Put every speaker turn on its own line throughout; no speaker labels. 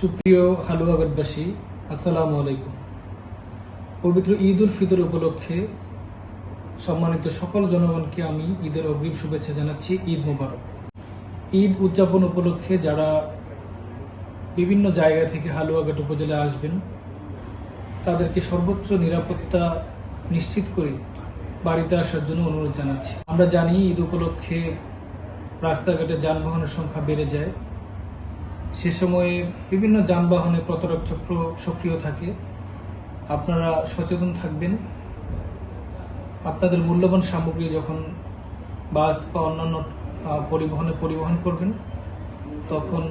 সুপ্রিয় হালুয়াগতবাসী আসসালামু আলাইকুম। পবিত্র ঈদ উল ফিতর উপলক্ষে সম্মানিত সকল জনগণকে আমি ঈদের অগ্রিম শুভেচ্ছা জানাচ্ছি, ঈদ মোবারক। ঈদ উদযাপন উপলক্ষে যারা বিভিন্ন জায়গা থেকে হালুয়াঘাট উপজেলায় আসবেন, তাদেরকে সর্বোচ্চ নিরাপত্তা নিশ্চিত করে বাড়িতে আসার জন্য অনুরোধ জানাচ্ছি। আমরা জানি ঈদ উপলক্ষে রাস্তাঘাটে যানবাহনের সংখ্যা বেড়ে যায়। সে সময়ে বিভিন্ন যানবাহনে প্রতারক চক্র সক্রিয় থাকে। আপনারা সচেতন থাকবেন। আপনাদের মূল্যবান সামগ্রী যখন বাস বা অন্যান্য পরিবহনে পরিবহন করবেন, তখন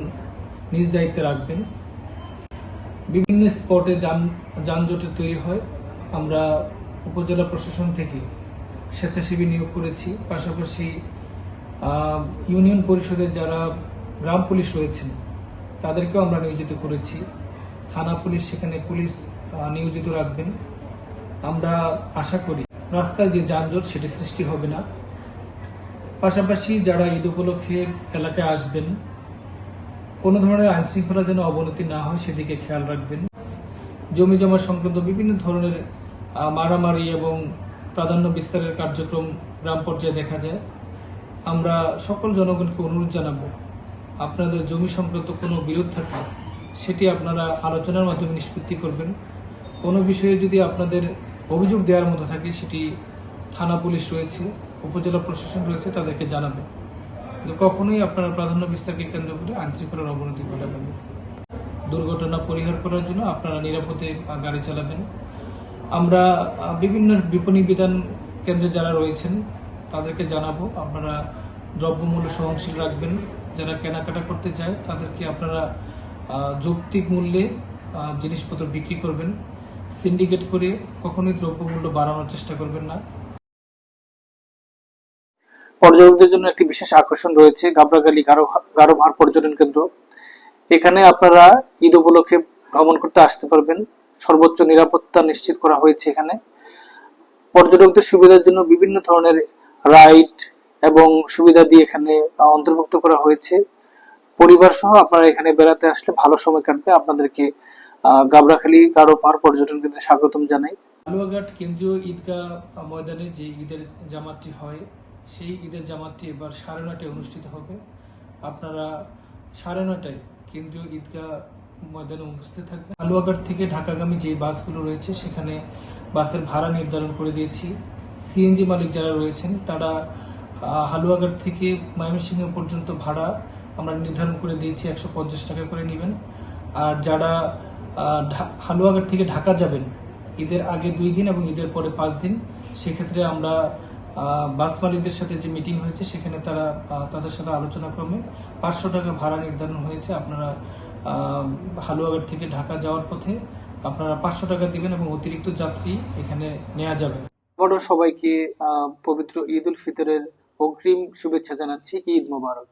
নিজ দায়িত্বে রাখবেন। বিভিন্ন স্পটে যান যানজটের তৈরি হয়। আমরা উপজেলা প্রশাসন থেকে স্বেচ্ছাসেবী নিয়োগ করেছি। পাশাপাশি ইউনিয়ন পরিষদের যারা গ্রাম পুলিশ রয়েছেন তাদেরকেও আমরা নিয়োজিত করেছি। থানা পুলিশ সেখানে পুলিশ নিয়োজিত রাখবেন। আমরা আশা করি রাস্তায় যে যানজট, সেটি সৃষ্টি হবে না। পাশাপাশি যারা ঈদ উপলক্ষে এলাকায় আসবেন, কোনো ধরনের আইনশৃঙ্খলা যেন অবনতি না হয়, সেদিকে খেয়াল রাখবেন। জমি জমা সংক্রান্ত বিভিন্ন ধরনের মারামারি এবং প্রাধান্য বিস্তারের কার্যক্রম গ্রাম পর্যায়ে দেখা যায়। আমরা সকল জনগণকে অনুরোধ জানাব আপনাদের জমি সংক্রান্ত কোনো বিরোধ থাকলে সেটি আপনারা আলোচনার মাধ্যমে নিষ্পত্তি করবেন। কোনো বিষয়ে যদি আপনাদের অভিযোগ দেওয়ার মতো থাকে, সেটি থানা পুলিশ রয়েছে, উপজেলা প্রশাসন রয়েছে, তাদেরকে জানাবেন। কিন্তু কখনোই আপনারা প্রাধান্য বিস্তারকে কেন্দ্র করে আইনশৃঙ্খলার অবনতি ঘটাবেন দুর্ঘটনা পরিহার করার জন্য আপনারা নিরাপদে গাড়ি চালাবেন। আমরা বিভিন্ন বিপণী বিধান কেন্দ্রে যারা রয়েছেন, তাদেরকে জানাব। আপনারা দ্রব্যমূল্য সহনশীল রাখবেন। যারা কেনাকাটা করতে যায় তাদেরকে আপনারা যৌক্তিক মূল্যে জিনিসপত্র বিক্রি করবেন। সিন্ডিকেট করে কখনোই দ্রব্যমূল্য বাড়ানোর চেষ্টা করবেন না। পর্যটকদের জন্য একটি বিশেষ আকর্ষণ রয়েছে গাবরাগালি গারো গারোভার পর্যটন কেন্দ্র। এখানে আপনারা ঈদ উপলক্ষে ভ্রমণ করতে আসতে পারবেন। সর্বোচ্চ নিরাপত্তা নিশ্চিত করা হয়েছে এখানে। পর্যটকদের সুবিধার জন্য বিভিন্ন ধরনের রাইড এবং সুবিধা দিয়ে এখানে অন্তর্ভুক্ত করা হয়েছে। পরিবার সহ আপনারা এখানে বেড়াতে আসলে ভালো সময় কাটবে। আপনাদেরকে গাবরাখালী গারো পাহাড় পর্যটন কেন্দ্রে স্বাগতম জানাই। হালুয়াঘাট কেন্দ্রীয় ঈদগাহ ময়দানে যে ঈদের জামাতটি হয়, সেই ঈদের জামাতটি এবার সাড়ে নটায় অনুষ্ঠিত হবে। আপনারা সাড়ে নটায় কেন্দ্রীয় ঈদগাহ ময়দানে উপস্থিত থাকবেন। আলুয়াঘাট থেকে ঢাকাগামী যে বাসগুলো রয়েছে, সেখানে বাসের ভাড়া নির্ধারণ করে দিয়েছি। সিএনজি মালিক যারা রয়েছেন, তারা হালুয়াঘাট থেকে ময়মনসিংহ পর্যন্ত ভাড়া আমরা নির্ধারণ করে দিয়েছি, একশো পঞ্চাশ টাকা করে নেবেন। আর যারা হালুয়াঘাট থেকে ঢাকা যাবেন, ঈদের আগে দুই দিন এবং ঈদের পরে পাঁচ দিন, সেক্ষেত্রে আমরা বাস মালিকদের সাথে যে মিটিং হয়েছে, সেখানে তারা তাদের সাথে আলোচনা ক্রমে পাঁচশো টাকা ভাড়া নির্ধারণ হয়েছে। আপনারা হালুয়াঘাট থেকে ঢাকা যাওয়ার পথে আপনারা পাঁচশো টাকা দিবেন এবং অতিরিক্ত যাত্রী এখানে নেওয়া যাবে আবারও সবাইকে পবিত্র ঈদ উল ফিতরের অগ্রিম শুভেচ্ছা জানাচ্ছি ঈদ মোবারক।